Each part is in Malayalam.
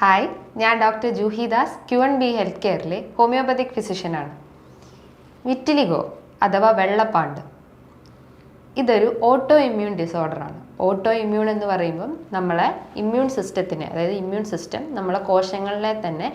ഹായ് ഞാൻ doctor Juhidas Q N B health കെയറിലെ homeopathic ഫിസിഷ്യനാണ്. വിറ്റിലിഗോ അഥവാ വെള്ളപ്പാണ്ട്. ഇതൊരു ഓട്ടോ ഇമ്മ്യൂൺ ഡിസോർഡറാണ്. ഓട്ടോ ഇമ്മ്യൂൺ എന്ന് പറയുമ്പം നമ്മളെ ഇമ്മ്യൂൺ സിസ്റ്റത്തിനെ അതായത് ഇമ്മ്യൂൺ സിസ്റ്റം നമ്മളെ കോശങ്ങളിലെ തന്നെ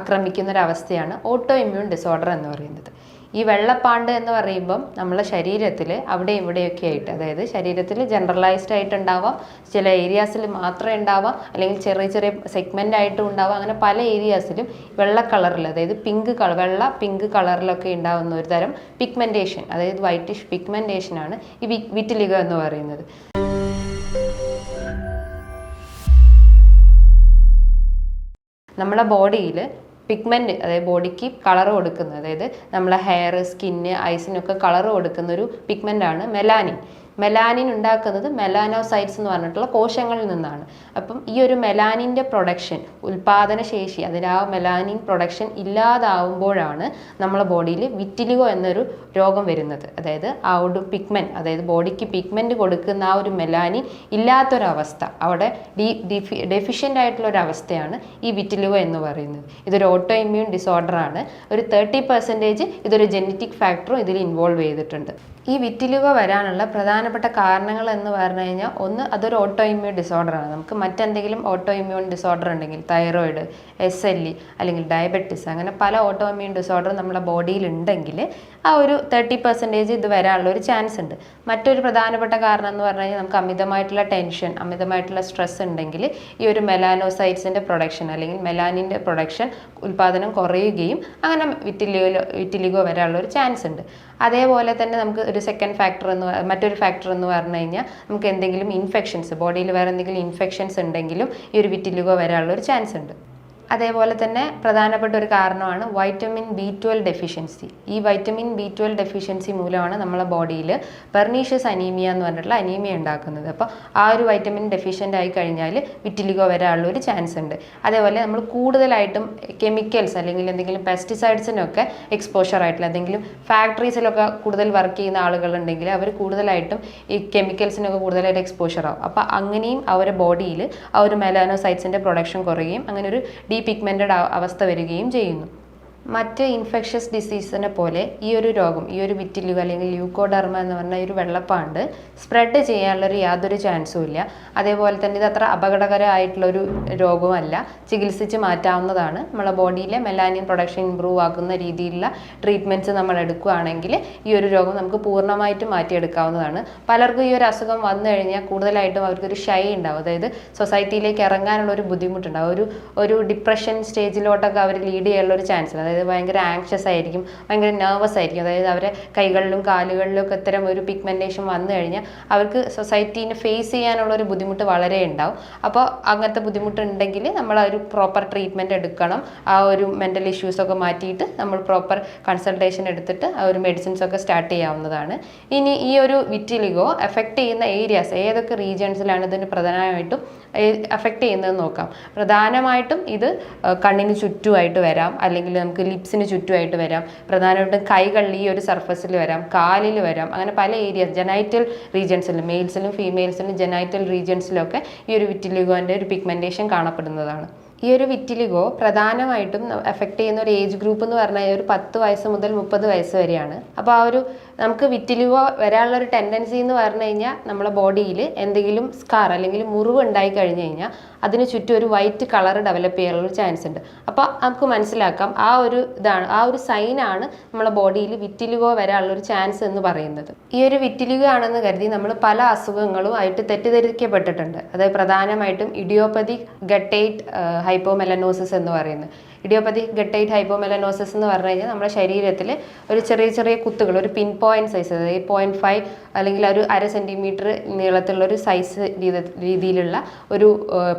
ആക്രമിക്കുന്ന ഒരു അവസ്ഥയാണ് ഓട്ടോ ഇമ്മ്യൂൺ ഡിസോർഡർ എന്ന് പറയുന്നത്. ഈ വെള്ളപ്പാണ്ട് എന്ന് പറയുമ്പം നമ്മളെ ശരീരത്തിൽ അവിടെ ഇവിടെയൊക്കെ ആയിട്ട് അതായത് ശരീരത്തിൽ ജനറലൈസ്ഡ് ആയിട്ട് ഉണ്ടാവാം ചില ഏരിയാസിൽ മാത്രമേ ഉണ്ടാവാം അല്ലെങ്കിൽ ചെറിയ ചെറിയ സെഗ്മെന്റ് ആയിട്ടും ഉണ്ടാവാം അങ്ങനെ പല ഏരിയാസിലും വെള്ള കളറിൽ അതായത് പിങ്ക് കളർ വെള്ള പിങ്ക് കളറിലൊക്കെ ഉണ്ടാകുന്ന ഒരു തരം പിഗ്മെന്റേഷൻ അതായത് വൈറ്റിഷ് പിഗ്മെന്റേഷൻ ആണ് ഈ വി വിറ്റിലിഗ എന്ന് പറയുന്നത്. നമ്മുടെ ബോഡിയിൽ പിഗ്മെന്റ് അതായത് ബോഡിക്ക് കളർ കൊടുക്കുന്നത്. അതായത് നമ്മളെ ഹെയർ സ്കിന്ന് ഐസിനൊക്കെ കളർ കൊടുക്കുന്ന ഒരു പിഗ്മെന്റാണ് മെലാനിൻ മെലാനിൻ ഉണ്ടാക്കുന്നത് മെലാനോസൈറ്റ്സ് എന്ന് പറഞ്ഞിട്ടുള്ള കോശങ്ങളിൽ നിന്നാണ്. അപ്പം ഈ ഒരു മെലാനിന്റെ പ്രൊഡക്ഷൻ ഉൽപാദന ശേഷി അതിൽ ആ മെലാനിൻ പ്രൊഡക്ഷൻ ഇല്ലാതാവുമ്പോഴാണ് നമ്മളെ ബോഡിയിൽ വിറ്റിലിഗോ എന്നൊരു രോഗം വരുന്നത്. അതായത് ആ ഒരു പിഗ്മെന്റ് അതായത് ബോഡിക്ക് പിഗ്മെന്റ് കൊടുക്കുന്ന ആ ഒരു മെലാനിൻ ഇല്ലാത്തൊരവസ്ഥ അവിടെ ഡി ഡിഫി ഡെഫിഷ്യന്റ് ആയിട്ടുള്ള ഒരു അവസ്ഥയാണ് ഈ വിറ്റിലിഗോ എന്ന് പറയുന്നത്. ഇതൊരു ഓട്ടോ ഇമ്മ്യൂൺ ഡിസോർഡറാണ് ഒരു തേർട്ടി പെർസെന്റേജ് ഇതൊരു ജനറ്റിക് ഫാക്ടറും ഇതിൽ ഇൻവോൾവ് ചെയ്തിട്ടുണ്ട്. ഈ വിറ്റിലിഗോ വരാനുള്ള പ്രധാനപ്പെട്ട കാരണങ്ങൾ എന്ന് പറഞ്ഞു കഴിഞ്ഞാൽ ഒന്ന് അതൊരു ഓട്ടോ ഇമ്മ്യൂൺ ഡിസോർഡറാണ് നമുക്ക് മറ്റെന്തെങ്കിലും ഓട്ടോ ഇമ്മ്യൂൺ ഡിസോർഡർ ഉണ്ടെങ്കിൽ തൈറോയിഡ് എസ് എൽ ഇ അല്ലെങ്കിൽ ഡയബറ്റിസ് അങ്ങനെ പല ഓട്ടോ ഇമ്മ്യൂൺ ഡിസോർഡർ നമ്മുടെ ബോഡിയിൽ ഉണ്ടെങ്കിൽ ആ ഒരു തേർട്ടി പെർസെന്റേജ് ഇത് വരാനുള്ള ഒരു ചാൻസ് ഉണ്ട്. മറ്റൊരു പ്രധാനപ്പെട്ട കാരണം എന്ന് പറഞ്ഞു കഴിഞ്ഞാൽ നമുക്ക് അമിതമായിട്ടുള്ള ടെൻഷൻ അമിതമായിട്ടുള്ള സ്ട്രെസ് ഉണ്ടെങ്കിൽ ഈ ഒരു മെലാനോസൈറ്റ്സിന്റെ പ്രൊഡക്ഷൻ അല്ലെങ്കിൽ മെലാനിന്റെ പ്രൊഡക്ഷൻ ഉൽപ്പാദനം കുറയുകയും അങ്ങനെ വിറ്റിലിഗോ വിറ്റിലിഗോ വരാനുള്ള ഒരു ചാൻസ് ഉണ്ട്. അതേപോലെ തന്നെ നമുക്ക് ഒരു സെക്കൻഡ് ഫാക്ടർ എന്ന് മറ്റൊരു ഫാക്ടർ എന്ന് പറഞ്ഞു കഴിഞ്ഞാൽ നമുക്ക് എന്തെങ്കിലും ഇൻഫെക്ഷൻസ് ബോഡിയിൽ വേറെ എന്തെങ്കിലും ഇൻഫെക്ഷൻസ് ഉണ്ടെങ്കിലും ഈ ഒരു വിറ്റിലുക വരാനുള്ള ഒരു ചാൻസ് ഉണ്ട്. അതേപോലെ തന്നെ പ്രധാനപ്പെട്ട ഒരു കാരണമാണ് വൈറ്റമിൻ ബി ട്വൽവ് ഡെഫിഷ്യൻസി ഈ വൈറ്റമിൻ ബി ട്വൽവ് ഡെഫിഷ്യൻസി മൂലമാണ് നമ്മളെ ബോഡിയിൽ പെർണീഷ്യസ് അനീമിയ എന്ന് പറഞ്ഞിട്ടുള്ള അനീമിയ ഉണ്ടാക്കുന്നത്. അപ്പോൾ ആ ഒരു വൈറ്റമിൻ ഡെഫിഷ്യന്റ് ആയി കഴിഞ്ഞാൽ വിറ്റിലിഗോ വരാനുള്ള ഒരു ചാൻസ് ഉണ്ട്. അതേപോലെ നമ്മൾ കൂടുതലായിട്ടും കെമിക്കൽസ് അല്ലെങ്കിൽ എന്തെങ്കിലും പെസ്റ്റിസൈഡ്സിനൊക്കെ എക്സ്പോഷർ ആയിട്ടുള്ള എന്തെങ്കിലും ഫാക്ടറീസിലൊക്കെ കൂടുതൽ വർക്ക് ചെയ്യുന്ന ആളുകളുണ്ടെങ്കിൽ അവർ കൂടുതലായിട്ടും ഈ കെമിക്കൽസിനൊക്കെ കൂടുതലായിട്ട് എക്സ്പോഷർ ആവും. അപ്പോൾ അങ്ങനെയും അവരുടെ ബോഡിയിൽ ആ ഒരു മെലാനോസൈറ്റ്സിന്റെ പ്രൊഡക്ഷൻ കുറയുകയും അങ്ങനെ ഒരു ഡീപിഗ്മെന്റഡ് അവസ്ഥ വരികയും ചെയ്യുന്നു. മറ്റ് ഇൻഫെക്ഷ്യസ് ഡിസീസിനെ പോലെ ഈ ഒരു രോഗം ഈ ഒരു വിറ്റിലിഗോ അല്ലെങ്കിൽ ല്യൂക്കോഡർമ എന്ന് പറഞ്ഞ ഒരു വെള്ളപ്പാണ്ട് സ്പ്രെഡ് ചെയ്യാനുള്ളൊരു യാതൊരു ചാൻസും ഇല്ല. അതേപോലെ തന്നെ ഇത് അത്ര അപകടകരമായിട്ടുള്ളൊരു രോഗമല്ല. ചികിത്സിച്ച് മാറ്റാവുന്നതാണ്. നമ്മളെ ബോഡിയിലെ മെലാനിയൻ പ്രൊഡക്ഷൻ ഇമ്പ്രൂവ് ആക്കുന്ന രീതിയിലുള്ള ട്രീറ്റ്മെന്റ്സ് നമ്മൾ എടുക്കുകയാണെങ്കിൽ ഈ ഒരു രോഗം നമുക്ക് പൂർണമായിട്ടും മാറ്റിയെടുക്കാവുന്നതാണ്. പലർക്കും ഈ ഒരു അസുഖം വന്നു കഴിഞ്ഞാൽ കൂടുതലായിട്ടും അവർക്കൊരു ഷൈ ഉണ്ടാവും. അതായത് സൊസൈറ്റിയിലേക്ക് ഇറങ്ങാനുള്ള ഒരു ബുദ്ധിമുട്ടുണ്ടാവും. ഒരു ഒരു ഡിപ്രഷൻ സ്റ്റേജിലോട്ടൊക്കെ അവർ ലീഡ് ചെയ്യാനുള്ള ഒരു ചാൻസ് ഉണ്ട് അതായത് ഭയങ്കര ആങ്ഷ്യസ് ആയിരിക്കും ഭയങ്കര നെർവസ് ആയിരിക്കും. അതായത് അവരെ കൈകളിലും കാലുകളിലും ഒക്കെ ഇത്തരം ഒരു പിഗ്മെന്റേഷൻ വന്നു കഴിഞ്ഞാൽ അവർക്ക് സൊസൈറ്റീനെ ഫേസ് ചെയ്യാനുള്ള ഒരു ബുദ്ധിമുട്ട് വളരെ ഉണ്ടാവും. അപ്പോൾ അങ്ങനത്തെ ബുദ്ധിമുട്ടുണ്ടെങ്കിൽ നമ്മൾ ഒരു പ്രോപ്പർ ട്രീറ്റ്മെന്റ് എടുക്കണം. ആ ഒരു മെന്റൽ ഇഷ്യൂസൊക്കെ മാറ്റിയിട്ട് നമ്മൾ പ്രോപ്പർ കൺസൾട്ടേഷൻ എടുത്തിട്ട് ആ ഒരു മെഡിസിൻസ് ഒക്കെ സ്റ്റാർട്ട് ചെയ്യാവുന്നതാണ്. ഇനി ഈ ഒരു വിറ്റിലിഗോ എഫക്റ്റ് ചെയ്യുന്ന ഏരിയാസ് ഏതൊക്കെ റീജിയൻസിലാണ് ഇതിന് പ്രധാനമായിട്ടും എഫക്റ്റ് ചെയ്യുന്നത് നോക്കാം. പ്രധാനമായിട്ടും ഇത് കണ്ണിന് ചുറ്റുമായിട്ട് വരാം. അല്ലെങ്കിൽ നമുക്ക് ലിപ്സിന് ചുറ്റുമായിട്ട് വരാം. പ്രധാനമായിട്ടും കൈകളിൽ ഈ ഒരു സർഫസിൽ വരാം. കാലിൽ വരാം. അങ്ങനെ പല ഏരിയ ജനൈറ്റൽ റീജിയൻസിലും മെയിൽസിലും ഫീമെയിൽസിലും ജനൈറ്റൽ റീജിയൻസിലൊക്കെ ഈ ഒരു വിറ്റിലിഗോന്റെ ഒരു പിഗ്മെന്റേഷൻ കാണപ്പെടുന്നതാണ്. ഈ ഒരു വിറ്റിലിഗോ പ്രധാനമായിട്ടും എഫക്റ്റ് ചെയ്യുന്ന ഒരു ഏജ് ഗ്രൂപ്പ് എന്ന് പറഞ്ഞാൽ ഒരു പത്ത് വയസ്സ് മുതൽ മുപ്പത് വയസ്സ് വരെയാണ്. അപ്പോൾ ആ ഒരു നമുക്ക് വിറ്റിലിഗോ വരാനുള്ള ഒരു ടെൻഡൻസി എന്ന് പറഞ്ഞു കഴിഞ്ഞാൽ നമ്മുടെ ബോഡിയിൽ എന്തെങ്കിലും സ്കാർ അല്ലെങ്കിൽ മുറിവ് ഉണ്ടായി കഴിഞ്ഞു കഴിഞ്ഞാൽ അതിന് ചുറ്റും ഒരു വൈറ്റ് കളർ ഡെവലപ്പ് ചെയ്യാനുള്ള ഒരു ചാൻസ് ഉണ്ട്. അപ്പോൾ നമുക്ക് മനസ്സിലാക്കാം ആ ഒരു ഇതാണ് ആ ഒരു സൈനാണ് നമ്മുടെ ബോഡിയിൽ വിറ്റിലിഗോ വരാനുള്ള ഒരു ചാൻസ് എന്ന് പറയുന്നത്. ഈ ഒരു വിറ്റിലിഗോ ആണെന്ന് കരുതി നമ്മൾ പല അസുഖങ്ങളും ആയിട്ട് തെറ്റിദ്ധരിക്കപ്പെട്ടിട്ടുണ്ട്. അതായത് പ്രധാനമായിട്ടും ഇഡിയോപ്പതി ഗട്ടേറ്റ് ഹൈപ്പോമെലനോസിസ് എന്ന് പറയുന്നത്. ഇഡിയോപ്പതി ഗട്ടൈറ്റ് ഹൈപ്പോമെലനോസിസ് എന്ന് പറഞ്ഞു കഴിഞ്ഞാൽ നമ്മുടെ ശരീരത്തിൽ ഒരു ചെറിയ ചെറിയ കുത്തുകൾ ഒരു പിൻ പോയിന്റ് സൈസ് അതായത് പോയിന്റ് ഫൈവ് അല്ലെങ്കിൽ ഒരു അര സെന്റിമീറ്റർ നീളത്തിലുള്ള ഒരു സൈസ് രീതിയിലുള്ള ഒരു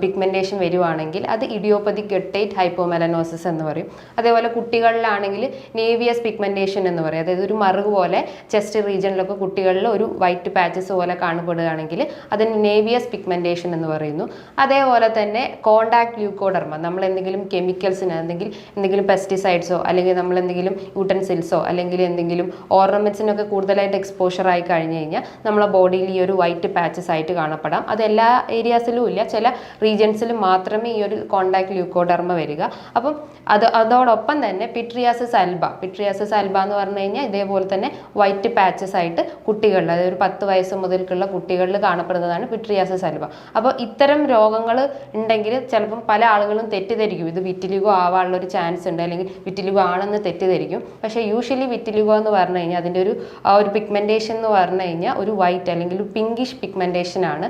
പിഗ്മെന്റേഷൻ വരുവാണെങ്കിൽ അത് ഇഡിയോപ്പതി ഗട്ടൈറ്റ് ഹൈപ്പോമെലനോസിസ് എന്ന് പറയും. അതേപോലെ കുട്ടികളിലാണെങ്കിൽ നേവിയസ് പിഗ്മെന്റേഷൻ എന്ന് പറയും. അതായത് ഒരു മറുക് പോലെ ചെസ്റ്റ് റീജിയനിലൊക്കെ കുട്ടികളിൽ ഒരു വൈറ്റ് പാച്ചസ് പോലെ കാണപ്പെടുകയാണെങ്കിൽ അതിന് നേവിയസ് പിഗ്മെന്റേഷൻ എന്ന് പറയുന്നു. അതേപോലെ തന്നെ കോണ്ടാക്ട് ലൂക്കോഡർമ നമ്മൾ എന്തെങ്കിലും കെമിക്കൽസിന് എന്തെങ്കിലും അല്ലെങ്കിൽ എന്തെങ്കിലും പെസ്റ്റിസൈഡ്സോ അല്ലെങ്കിൽ നമ്മൾ എന്തെങ്കിലും യൂട്ടൻസിൽസോ അല്ലെങ്കിൽ എന്തെങ്കിലും ഓർണമെന്റ്സിനൊക്കെ കൂടുതലായിട്ട് എക്സ്പോഷർ ആയി കഴിഞ്ഞ് കഴിഞ്ഞാൽ നമ്മളെ ബോഡിയിൽ ഈ ഒരു വൈറ്റ് പാച്ചസ് ആയിട്ട് കാണപ്പെടാം. അത് എല്ലാ ഏരിയാസിലും ഇല്ല. ചില റീജിയൻസിൽ മാത്രമേ ഈ ഒരു കോണ്ടാക്ട് ല്യൂക്കോഡർമ വരിക. അപ്പം അത് അതോടൊപ്പം തന്നെ പിട്രിയാസിസ് അൽബ പിട്രിയാസിസ് അൽബ എന്ന് പറഞ്ഞു കഴിഞ്ഞാൽ ഇതേപോലെ തന്നെ വൈറ്റ് പാച്ചസ് ആയിട്ട് കുട്ടികളിൽ അതായത് ഒരു പത്ത് വയസ്സ് മുതൽക്കുള്ള കുട്ടികളിൽ കാണപ്പെടുന്നതാണ് പിട്രിയാസിസ് അൽബ അപ്പോൾ ഇത്തരം രോഗങ്ങൾ ഉണ്ടെങ്കിൽ ചിലപ്പം പല ആളുകളും തെറ്റിദ്ധരിക്കും. ഇത് വിറ്റിലിഗോ ആവാനുള്ള ഒരു ചാൻസ് ഉണ്ട്. അല്ലെങ്കിൽ വിറ്റിലിഗോ ആണെന്ന് തെറ്റിദ്ധരിക്കും. പക്ഷേ യൂഷ്വലി വിറ്റിലിഗോ എന്ന് പറഞ്ഞു കഴിഞ്ഞാൽ അതിന്റെ ഒരു ആ ഒരു പിഗ്മെന്റേഷൻ എന്ന് പറഞ്ഞു കഴിഞ്ഞാൽ ഒരു വൈറ്റ് അല്ലെങ്കിൽ ഒരു പിങ്കിഷ് പിഗ്മെന്റേഷൻ ആണ്.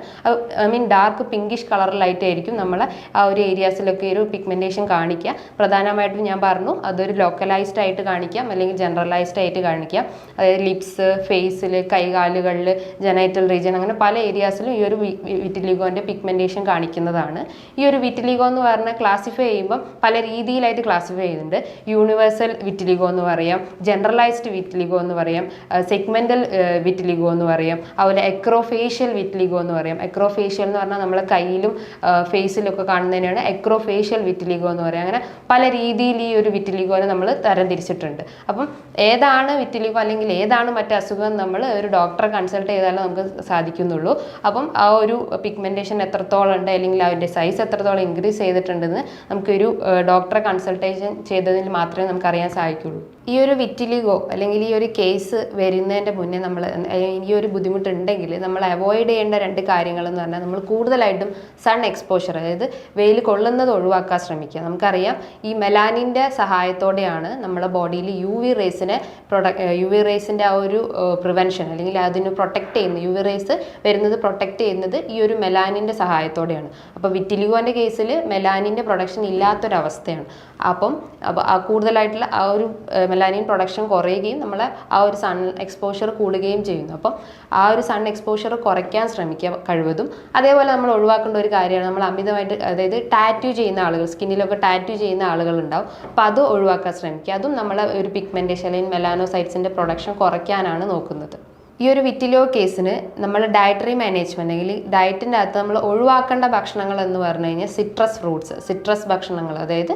ഐ മീൻ ഡാർക്ക് പിങ്കിഷ് കളറിലായിട്ടായിരിക്കും നമ്മളെ ആ ഒരു ഏരിയാസിലൊക്കെ ഒരു പിഗ്മെന്റേഷൻ കാണിക്കുക. പ്രധാനമായിട്ടും ഞാൻ പറഞ്ഞു അതൊരു ലോക്കലൈസ്ഡ് ആയിട്ട് കാണിക്കാം അല്ലെങ്കിൽ ജനറലൈസ്ഡ് ആയിട്ട് കാണിക്കാം. അതായത് ലിപ്സ് ഫേസിൽ കൈകാലുകളിൽ ജനൈറ്റൽ റീജിയൻ അങ്ങനെ പല ഏരിയാസിലും ഈ ഒരു വിറ്റിലിഗോന്റെ പിഗ്മെന്റേഷൻ കാണിക്കുന്നതാണ്. ഈ ഒരു വിറ്റിലിഗോ എന്ന് പറഞ്ഞാൽ ക്ലാസിഫൈ ചെയ്യുമ്പോൾ പല രീതിയിലായിട്ട് ക്ലാസിഫൈ ചെയ്യുന്നുണ്ട് യൂണിവേഴ്സൽ വിറ്റിലിഗോ എന്ന് പറയാം ജനറലൈസ്ഡ് വിറ്റിലിഗോ എന്ന് പറയാം സെഗ്മെന്റൽ വിറ്റിലിഗോ എന്ന് പറയാം അതുപോലെ എക്രോഫേഷ്യൽ വിറ്റിലിഗോ എന്ന് പറയാം. എക്രോഫേഷ്യൽ എന്ന് പറഞ്ഞാൽ നമ്മളെ കയ്യിലും ഫേസിലും ഒക്കെ കാണുന്നതിനാണ് എക്രോഫേഷ്യൽ വിറ്റിലിഗോ എന്ന് പറയാം. അങ്ങനെ പല രീതിയിൽ ഈ ഒരു വിറ്റിലിഗോനെ നമ്മൾ തരംതിരിച്ചിട്ടുണ്ട്. അപ്പം ഏതാണ് വിറ്റിലിഗോ അല്ലെങ്കിൽ ഏതാണ് മറ്റു അസുഖം നമ്മൾ ഒരു ഡോക്ടറെ കൺസൾട്ട് ചെയ്താലേ നമുക്ക് സാധിക്കുന്നുള്ളൂ. അപ്പം ആ ഒരു പിഗ്മെന്റേഷൻ എത്രത്തോളം ഉണ്ട് അല്ലെങ്കിൽ അതിന്റെ സൈസ് എത്രത്തോളം ഇൻക്രീസ് ചെയ്തിട്ടുണ്ടെന്ന് നമുക്കൊരു ഡോക്ടറെ കൺസൾട്ടേഷൻ ചെയ്തതിൽ മാത്രമേ നമുക്ക് അറിയാൻ സാധിക്കുള്ളൂ. ഈ ഒരു വിറ്റിലിഗോ അല്ലെങ്കിൽ ഈ ഒരു കേസ് വരുന്നതിന്റെ മുന്നേ നമ്മൾ ഈ ഒരു ബുദ്ധിമുട്ടുണ്ടെങ്കിൽ നമ്മൾ അവോയ്ഡ് ചെയ്യേണ്ട രണ്ട് കാര്യങ്ങൾ എന്ന് പറഞ്ഞാൽ നമ്മൾ കൂടുതലായിട്ടും സൺ എക്സ്പോഷർ അതായത് വെയിൽ കൊള്ളുന്നത് ഒഴിവാക്കാൻ ശ്രമിക്കുക. നമുക്കറിയാം ഈ മെലാനിന്റെ സഹായത്തോടെയാണ് നമ്മുടെ ബോഡിയിൽ യു വി റേസിനെ പ്രൊഡക്ട് യു വി റേസിന്റെ ആ ഒരു പ്രിവെൻഷൻ അല്ലെങ്കിൽ അതിന് പ്രൊട്ടക്റ്റ് ചെയ്യുന്നത് യു വി റേസ് വരുന്നത് പ്രൊട്ടക്റ്റ് ചെയ്യുന്നത് ഈ ഒരു മെലാനിന്റെ സഹായത്തോടെയാണ്. അപ്പോൾ വിറ്റിലിഗോന്റെ കേസിൽ മെലാനിന്റെ പ്രൊഡക്ഷൻ ഇല്ലാത്തൊരവസ്ഥയാണ്. അപ്പം കൂടുതലായിട്ടുള്ള ആ ഒരു മെലാനിൻ പ്രൊഡക്ഷൻ കുറയുകയും നമ്മൾ ആ ഒരു സൺ എക്സ്പോഷർ കൂടുകയും ചെയ്യുന്നു. അപ്പം ആ ഒരു സൺ എക്സ്പോഷർ കുറയ്ക്കാൻ ശ്രമിക്കുക കഴിവതും. അതേപോലെ നമ്മൾ ഒഴിവാക്കേണ്ട ഒരു കാര്യമാണ് നമ്മൾ അമിതമായിട്ട് അതായത് ടാറ്റു ചെയ്യുന്ന ആളുകൾ സ്കിന്നിലൊക്കെ ടാറ്റു ചെയ്യുന്ന ആളുകൾ ഉണ്ടാവും അപ്പോൾ അത് ഒഴിവാക്കാൻ ശ്രമിക്കുക. അതും നമ്മൾ ഒരു പിഗ്മെന്റേഷൻ അല്ലെങ്കിൽ മെലാനോസൈറ്റ്സിന്റെ പ്രൊഡക്ഷൻ കുറയ്ക്കാനാണ് നോക്കുന്നത്. ഈ ഒരു വിറ്റിലോ കേസിന് നമ്മൾ ഡയറ്ററി മാനേജ്മെന്റ് അല്ലെങ്കിൽ ഡയറ്റിന്റെ അകത്ത് നമ്മൾ ഒഴിവാക്കേണ്ട ഭക്ഷണങ്ങൾ എന്ന് പറഞ്ഞു കഴിഞ്ഞാൽ സിട്രസ് ഫ്രൂട്ട്സ് സിട്രസ് ഭക്ഷണങ്ങൾ. അതായത്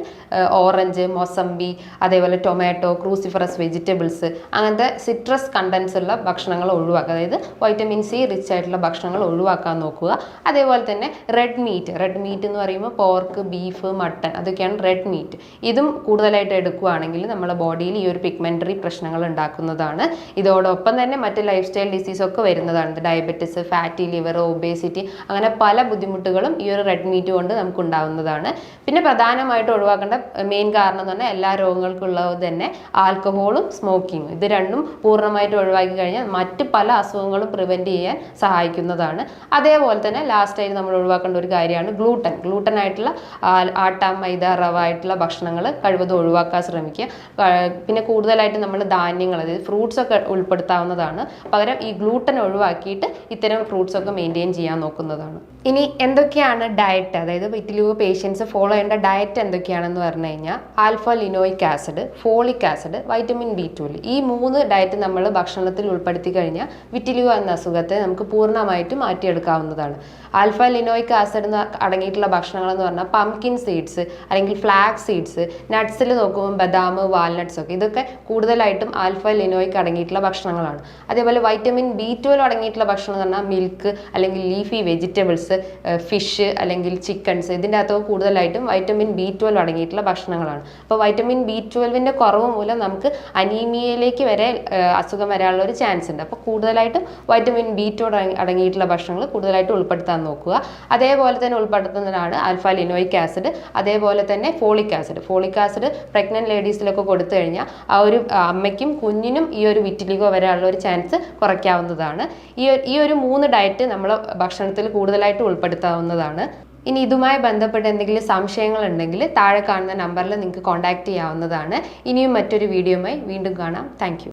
ഓറഞ്ച് മൊസംബി അതേപോലെ ടൊമാറ്റോ ക്രൂസിഫറസ് വെജിറ്റബിൾസ് അങ്ങനത്തെ സിട്രസ് കണ്ടൻസ് ഉള്ള ഭക്ഷണങ്ങൾ ഒഴിവാക്കുക. അതായത് വൈറ്റമിൻ സി റിച്ച് ആയിട്ടുള്ള ഭക്ഷണങ്ങൾ ഒഴിവാക്കാൻ നോക്കുക. അതേപോലെ തന്നെ റെഡ് മീറ്റ് റെഡ് മീറ്റ് എന്ന് പറയുമ്പോൾ പോർക്ക് ബീഫ് മട്ടൺ അതൊക്കെയാണ് റെഡ് മീറ്റ് ഇതും കൂടുതലായിട്ട് എടുക്കുകയാണെങ്കിൽ നമ്മുടെ ബോഡിയിൽ ഈ ഒരു പിഗ്മെന്ററി പ്രശ്നങ്ങൾ ഉണ്ടാക്കുന്നതാണ്. ഇതോടൊപ്പം തന്നെ മറ്റ് ലൈഫ് സ്റ്റൈൽ ഡിസീസ് ഒക്കെ വരുന്നതാണ്. ഡയബറ്റിസ് ഫാറ്റി ലിവർ ഒബേസിറ്റി അങ്ങനെ പല ബുദ്ധിമുട്ടുകളും ഈ ഒരു റെഡ് മീറ്റ് കൊണ്ട് നമുക്ക് ഉണ്ടാവുന്നതാണ്. പിന്നെ പ്രധാനമായിട്ട് ഒഴിവാക്കേണ്ട മെയിൻ കാരണം എന്ന് പറഞ്ഞാൽ എല്ലാ രോഗങ്ങൾക്കുള്ളത് തന്നെ ആൽക്കഹോളും സ്മോക്കിങ്ങും. ഇത് രണ്ടും പൂർണമായിട്ട് ഒഴിവാക്കി കഴിഞ്ഞാൽ മറ്റ് പല അസുഖങ്ങളും പ്രിവെന്റ് ചെയ്യാൻ സഹായിക്കുന്നതാണ്. അതേപോലെ തന്നെ ലാസ്റ്റായിട്ട് നമ്മൾ ഒഴിവാക്കേണ്ട ഒരു കാര്യമാണ് ഗ്ലൂട്ടൻ ഗ്ലൂട്ടൻ ആയിട്ടുള്ള ആട്ട മൈദ റവ ആയിട്ടുള്ള ഭക്ഷണങ്ങൾ കഴിവതും ഒഴിവാക്കാൻ ശ്രമിക്കുക. പിന്നെ കൂടുതലായിട്ട് നമ്മൾ ധാന്യങ്ങൾ അതായത് ഫ്രൂട്ട്സ് ഒക്കെ ഉൾപ്പെടുത്താവുന്നതാണ്. പകരം ഈ ഗ്ലൂട്ടൻ ഒഴിവാക്കിയിട്ട് ഇത്തരം ഫ്രൂട്ട്സ് ഒക്കെ മെയിന്റെയിൻ ചെയ്യാൻ നോക്കുന്നതാണ്. ഇനി എന്തൊക്കെയാണ് ഡയറ്റ് അതായത് വിറ്റിലിഗോ പേഷ്യൻസ് ഫോളോ ചെയ്യേണ്ട ഡയറ്റ് എന്തൊക്കെയാണെന്ന് പറഞ്ഞു കഴിഞ്ഞാൽ alpha linoleic acid folic acid vitamin B twelve ഈ മൂന്ന് ഡയറ്റ് നമ്മൾ ഭക്ഷണത്തിൽ ഉൾപ്പെടുത്തി കഴിഞ്ഞാൽ വിറ്റിലിഗോ എന്ന അസുഖത്തെ നമുക്ക് പൂർണമായിട്ട് മാറ്റിയെടുക്കാവുന്നതാണ്. ആൽഫ ലിനോയിക് ആസിഡ് എന്ന് അടങ്ങിയിട്ടുള്ള ഭക്ഷണങ്ങൾ എന്ന് പറഞ്ഞാൽ പംകിൻ സീഡ്സ് അല്ലെങ്കിൽ ഫ്ലാക്സ് സീഡ്സ് നട്ട്സിൽ നോക്കുമ്പോൾ ബദാം വാൽനട്ട്സ് ഒക്കെ. ഇതൊക്കെ കൂടുതലായിട്ടും ആൽഫ ലിനോയിക് അടങ്ങിയിട്ടുള്ള ഭക്ഷണങ്ങളാണ്. അതേപോലെ വൈറ്റമിൻ ബി ട്വൽവ് അടങ്ങിയിട്ടുള്ള ഭക്ഷണം എന്ന് പറഞ്ഞാൽ മിൽക്ക് അല്ലെങ്കിൽ ലീഫി വെജിറ്റബിൾസ് ഫിഷ് അല്ലെങ്കിൽ ചിക്കൻസ് ഇതിന്റെ അകത്ത് കൂടുതലായിട്ടും വൈറ്റമിൻ ബി ട്വൽവ് അടങ്ങിയിട്ടുള്ള ഭക്ഷണങ്ങളാണ്. അപ്പോൾ വൈറ്റമിൻ ബി ട്വൽവിന്റെ കുറവ് മൂലം നമുക്ക് അനീമിയയിലേക്ക് വരെ അസുഖം വരാനുള്ള ഒരു ചാൻസ് ഉണ്ട്. അപ്പോൾ കൂടുതലായിട്ടും വൈറ്റമിൻ ബി ട്വൽ അടങ്ങിയിട്ടുള്ള ഭക്ഷണങ്ങൾ കൂടുതലായിട്ട് ഉൾപ്പെടുത്താൻ നോക്കുക. അതേപോലെ തന്നെ ഉൾപ്പെടുത്തുന്നതാണ് ആൽഫ ലിനോയിക് ആസിഡ് അതേപോലെ തന്നെ folic acid folic acid pregnant ലേഡീസിലൊക്കെ കൊടുത്തു കഴിഞ്ഞാൽ ആ ഒരു അമ്മയ്ക്കും കുഞ്ഞിനും ഈ ഒരു വിറ്റിലിഗോ വരാനുള്ള ഒരു ചാൻസ് കുറയ്ക്കാവുന്നതാണ്. ഈ ഈ ഒരു മൂന്ന് ഡയറ്റ് നമ്മൾ ഭക്ഷണത്തിൽ കൂടുതലായിട്ട് ഉൾപ്പെടുത്താവുന്നതാണ്. ഇനി ഇതുമായി ബന്ധപ്പെട്ട് എന്തെങ്കിലും സംശയങ്ങൾ ഉണ്ടെങ്കിൽ താഴെ കാണുന്ന നമ്പറിൽ നിങ്ങൾക്ക് കോൺടാക്റ്റ് ചെയ്യാവുന്നതാണ്. ഇനിയും മറ്റൊരു വീഡിയോയുമായി വീണ്ടും കാണാം. താങ്ക്